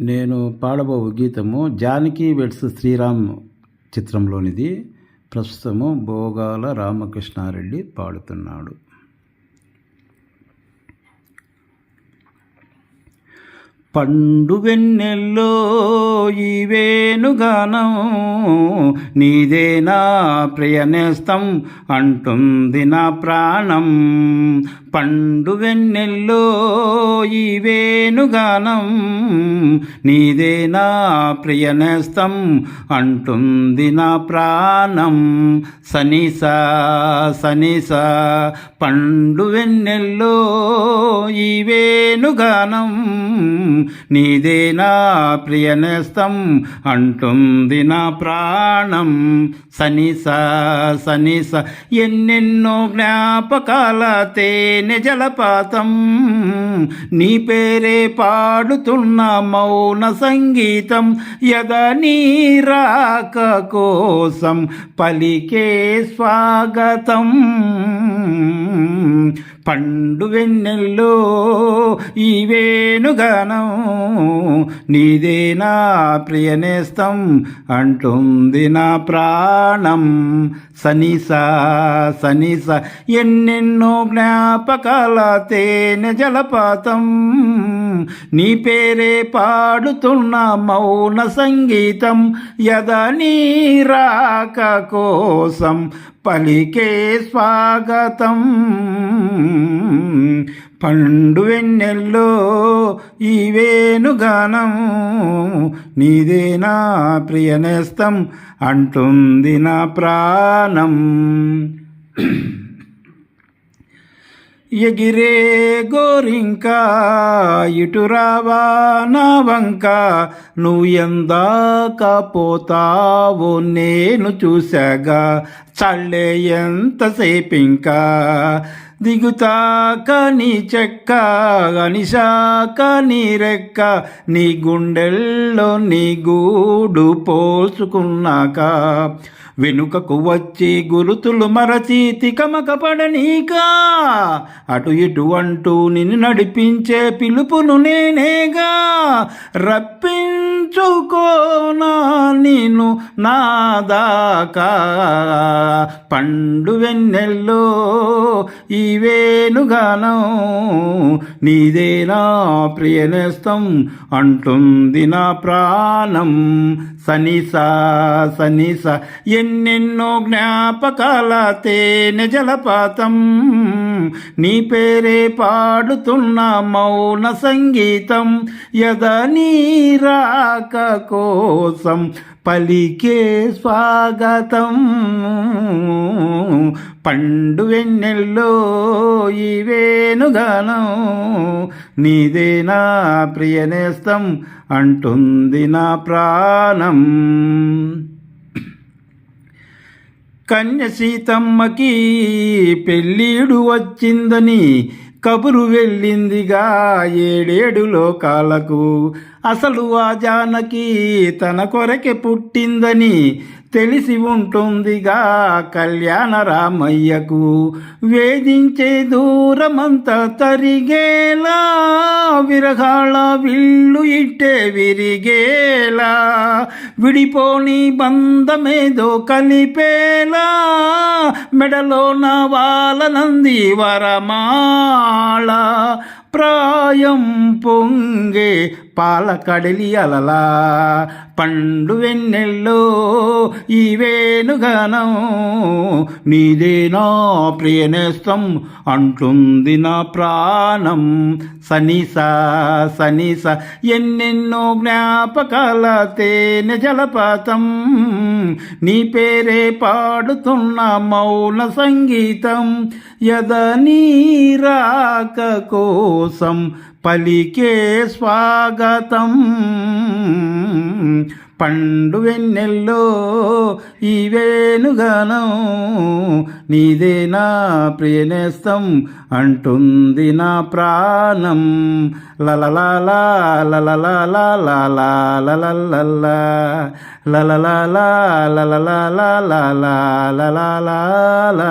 నేను పాడబో గీతము జానకి వెడ్స్ శ్రీరామ్ చిత్రంలోనిది. ప్రస్తుతము భోగాల రామకృష్ణారెడ్డి పాడుతున్నాడు. పండు వెన్నెల్లో ఈ వేణుగానం నీదేనా ప్రియనేస్తం అంటుంది నా ప్రాణం. పండు వెన్నెల్లో ఈ వేణుగానం నీదే నా ప్రియనేస్తం అంటుంది నా ప్రాణం. సనిస సనిస పండు వెన్నెల్లో ఈ వేణుగానం నీదే నా ప్రియనేస్తం అంటుంది నా ప్రాణం. సనిస సనిస ఎన్నెన్నో జ్ఞాపకాల తేనె జలపాతం. నీ పేరే పాడుతున్న మౌన సంగీతం. యగ నీ రాక కోసం పలికే స్వాగతం. పండు వెన్నెల్లో ఈ వేణుగానం నీదేనా ప్రియనేస్తం అంటుంది నా ప్రాణం. సనిస సనిస ఎన్నెన్నో జ్ఞాపకాల తేనె జలపాతం. నీ పేరే పాడుతున్న మౌన సంగీతం. యదా నీ రాక కోసం పలికే స్వాగతం. పండు వెన్నెల్లో ఈ వేణుగానం. నీదేనా ప్రియనేస్తం అంటుంది నా ప్రాణం. ఎగిరే గోరింక ఇటురావా నా వంక. నువ్వు ఎందాక పోతావో నేను చూశాగా. చల్లే ఎంతసేపింకా దిగుతాక నీ చెక్క అనిశాక నీ రెక్క. నీ గుండెల్లో నీ గూడు పోల్చుకున్నాక వెనుకకు వచ్చి గురుతులు మరచి తికమకపడనీకా అటు ఇటు అంటూ నిన్ను నడిపించే పిలుపును నేనేగా. రప్పించుకోనా నేను నాదాకా పండు వెన్నెల్లో ఈ వేణుగానం నీదేనా ప్రియనేస్తం అంటుంది నా ప్రాణం. సనిస సనిస ఎన్నెన్నో జ్ఞాపకాల తేనె జలపాతం. నీ పేరే పాడుతున్న మౌన సంగీతం. యద నీరా రాక కోసం పలికే స్వాగతం. పండు వెన్నెల్లో ఈ నీదే నీదేనా ప్రియనేస్తం అంటుంది నా ప్రాణం. కన్య సీతమ్మకి పెళ్ళీడు వచ్చిందని కబురు వెళ్ళిందిగా ఏడేడు లోకాలకు. అసలు ఆ జానకి తన కొరకే పుట్టిందని తెలిసి ఉంటుందిగా కళ్యాణ రామయ్యకు. వేధించే దూరమంతా తరిగేలా విరగాళ విల్లు ఇట్టే విరిగేలా. విడిపోని బంధమేదో కలిపేలా మెడలో నా వాలనంది వరమాళ ప్రాయం పొంగే పాల కడలి అలలా పండు వెన్నెల్లో ఈ వేణుగానం నీదేనా ప్రియనేస్తం అంటుంది నా ప్రాణం. సనిస సనిస ఎన్నెన్నో జ్ఞాపకాల తేనె జలపాతం. నీ పేరే పాడుతున్న మౌన సంగీతం. యద నీ రాక కోసం పలికే స్వాగతం పండు వెన్నెల్లో ఈ వేణుగానం నీదేనా ప్రియనేస్తం అంటుంది నా ప్రాణం లలలాలా లలలాలా లలలలలా లలలాలా లలలాలా లలలాలా